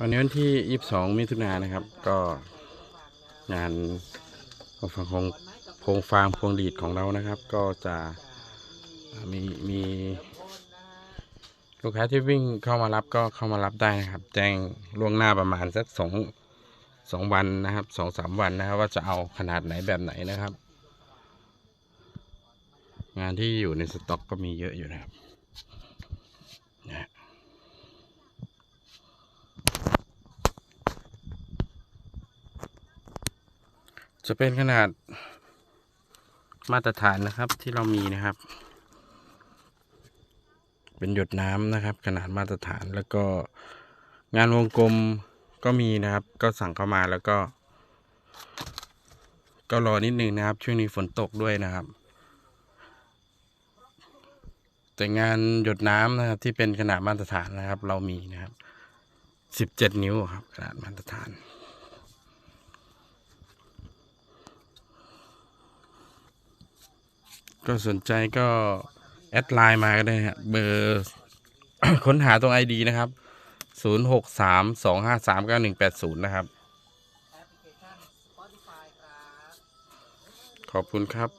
วันนี้วันที่ 22 มิถุนายนนะครับ ก็งานของฝั่งของพงฟางพวงดีดของเรานะครับ ก็จะมีมีลูกค้าที่วิ่งเข้ามารับก็เข้ามารับได้นะครับ แจ้งล่วงหน้าประมาณสักสองสองวันนะครับสองสามวันนะครับ ว่าจะเอาขนาดไหนแบบไหนนะครับ งานที่อยู่ในสต็อกก็มีเยอะอยู่นะครับนะ จะเป็นขนาดมาตรฐานนะครับที่เรามีนะครับ เป็นหยดน้ำนะครับ ขนาดมาตรฐานแล้วก็งานวงกลมก็มีนะครับ ก็สั่งเข้ามาแล้วก็ ก็รอนิดนึงนะครับ ช่วงนี้ฝนตกด้วยนะครับ แต่งานหยดน้ำนะครับ ที่เป็นขนาดมาตรฐานนะครับ เรามีนะครับสิบเจ็ดนิ้วครับ ขนาดมาตรฐาน ก็สนใจก็แอดไลน์มาก็ได้ฮะเบอร์ค้นหาตรง ID นะครับ 0 6 3 2 5 3 9 1 8 0 นะครับ ขอบคุณครับ